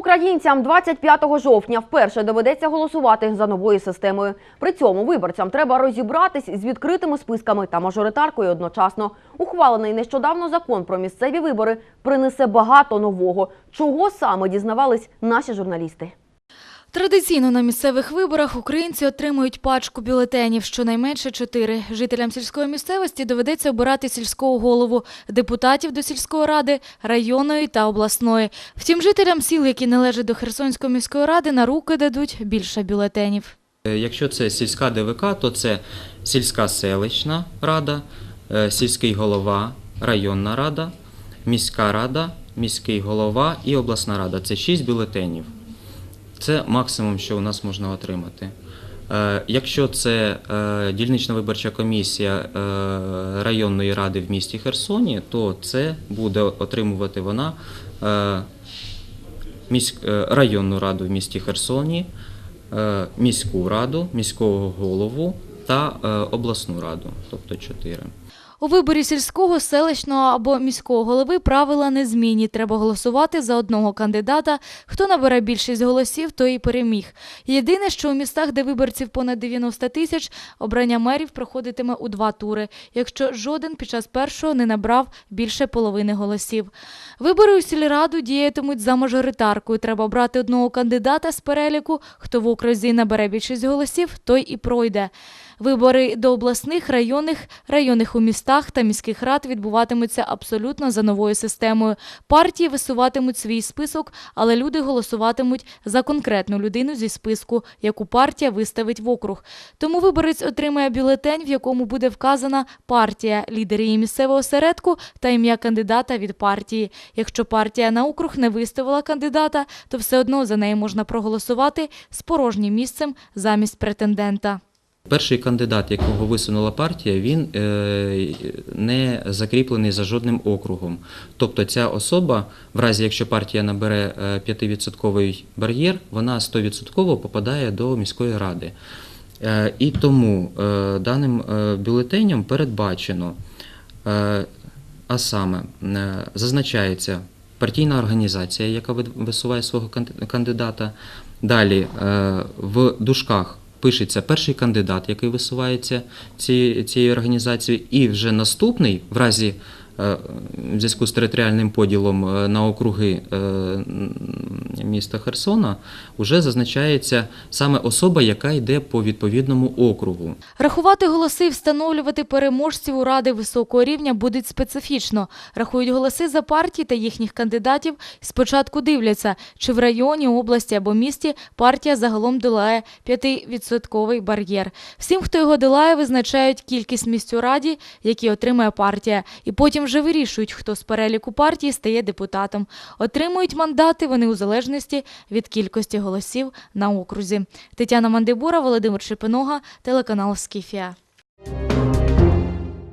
Українцям 25 жовтня вперше доведеться голосувати за новою системою. При цьому виборцям треба розібратись з відкритими списками та мажоритаркою одночасно. Ухвалений нещодавно закон про місцеві вибори принесе багато нового. Чого саме дізнавались наші журналісти? Традиційно на місцевих виборах українці отримують пачку бюлетенів, щонайменше чотири. Жителям сільської місцевості доведеться обирати сільського голову, депутатів до сільської ради, районної та обласної. Втім, жителям сіл, які належать до Херсонської міської ради, на руки дадуть більше бюлетенів. Е, Якщо це сільська ДВК, то це сільська селищна рада, е, сільський голова, районна рада, міська рада, міський голова і обласна рада. Це 6 бюлетенів. Це максимум, що у нас можна отримати. Е, Якщо це е, дільнична виборча комісія е, районної ради в місті Херсоні, то це буде отримувати вона районну раду в місті Херсоні, міську раду, міського голову та обласну раду, тобто чотири. У виборі сільського, селищного або міського голови правила незмінні. Треба голосувати за одного кандидата. Хто набере більшість голосів, той і переміг. Єдине, що у містах, де виборців понад 90 тисяч, обрання мерів проходитиме у два тури, якщо жоден під час першого не набрав більше половини голосів. Вибори у сільраду діятимуть за мажоритаркою. Треба обрати одного кандидата з переліку. Хто в окрузі набере більшість голосів, той і пройде. Вибори до обласних, районних, районних у містах та міських рад відбуватимуться абсолютно за новою системою. Партії висуватимуть свій список, але люди голосуватимуть за конкретну людину зі списку, яку партія виставить в округ. Тому виборець отримає бюлетень, в якому буде вказана партія, лідер її місцевого осередку та ім'я кандидата від партії. Якщо партія на округ не виставила кандидата, то все одно за неї можна проголосувати з порожнім місцем замість претендента. Перший кандидат, якого висунула партія, він е, не закріплений за жодним округом. Тобто ця особа, в разі якщо партія набере е, 5% бар'єр, вона 100% попадає до міської ради. Е, І тому е, даним е, бюлетеням передбачено, е, а саме е, зазначається партійна організація, яка висуває свого кандидата. Далі е, в дужках пишеться перший кандидат, який висувається ці- цією організацією, і вже наступний, в разі в зв'язку з територіальним поділом е, на округи е, міста Херсона, вже зазначається саме особа, яка йде по відповідному округу. Рахувати голоси і встановлювати переможців у ради високого рівня будуть специфічно. Рахують голоси за партії та їхніх кандидатів. Спочатку дивляться, чи в районі, області або місті партія загалом долає 5% бар'єр. Всім, хто його долає, визначають кількість місць у раді, які отримає партія, і потім вже вирішують, хто з переліку партії стає депутатом. Отримують мандати вони у залежності від кількості голосів на окрузі. Тетяна Мандибура, Володимир Шипинога, телеканал Скіфія.